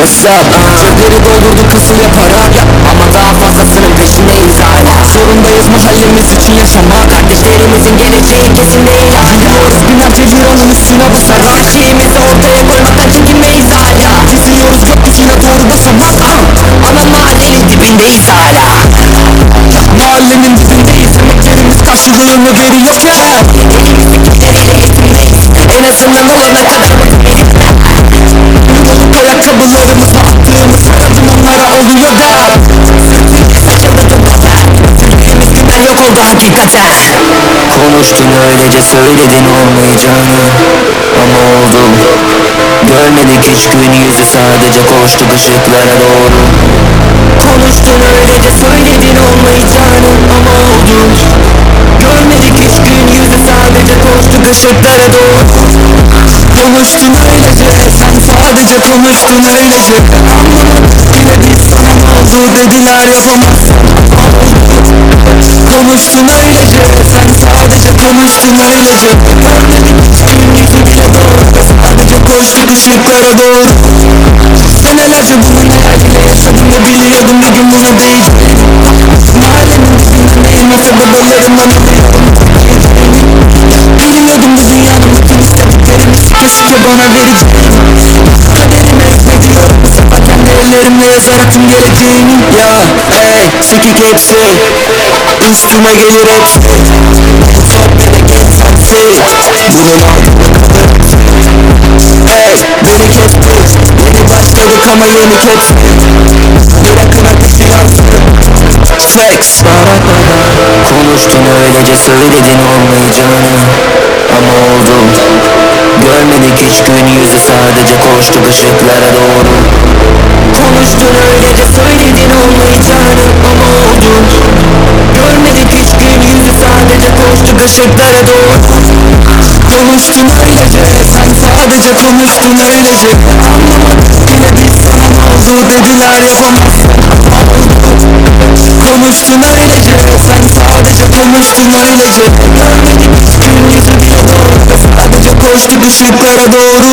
what's up? Cepleri doldurduk kasıya para. Ama daha fazlasının peşindeyiz hala. Zorundayız mahallemiz için yaşamak Kardeşlerimizin geleceği kesin değil Gidiyoruz binlerce liranın üstüne basar. Her şeyimizi ortaya koymaktan çekinmeyiz hala. Geziyoruz gökyüzüne doğru basamak. Ana mahallenin dibindeyiz hala. Mahallenin dibindeyiz. Emeklerimiz karşılığını veriyor ya. Elimizdekileri yetinmeyiz En azından olana kadar oldu hakikaten Konuştun öylece söyledin olmayacağını. Ama oldu. Görmedik hiç gün yüzü sadece koştuk ışıklara doğru. Konuştun öylece söyledin olmayacağını. Ama oldu. Görmedik hiç gün yüzü sadece koştuk ışıklara doğru. Konuştun öylece sen sadece konuştun öylece. Anlamadık yine biz sana ne oldu dediler yapamazsın Konuştun öylece sen sadece konuştun öylece Görmedik hiç gün yüzü bile doğru. Sadece koştuk ışıklara doğru Senelerce bunun hayaliyle yaşadım ve biliyordum bir gün Mahallemin dibinde neyim olsa babalarımdan alıyorum Biliyordum bu dünyanın bütün istediklerini sike bana vereceğim Kaderime hükmediyorum bu sefer kendi ellerimle yazarak tüm geleceğimi Ya sikik hepsi Üstüme gelir hepsi Bunun altında kalır Ey beni kesti Yeni başladık ama yeni kepsi Bırakın ateşi yansın Sex Konuştun öylece söyledin olmayacağını. Ama oldu. Görmedik hiç gün yüzü sadece koştuk ışıklara doğru. Konuştun öylece söyledin ışıklara doğru. Konuştun öylece. Sen sadece konuştun öylece. Anlamadık yine biz sana ne oldu dediler yapamazsın Konuştun öylece. Sen sadece konuştun öylece. Görmedik hiç gün yüzü bile doğru Sadece koştuk ışıklara doğru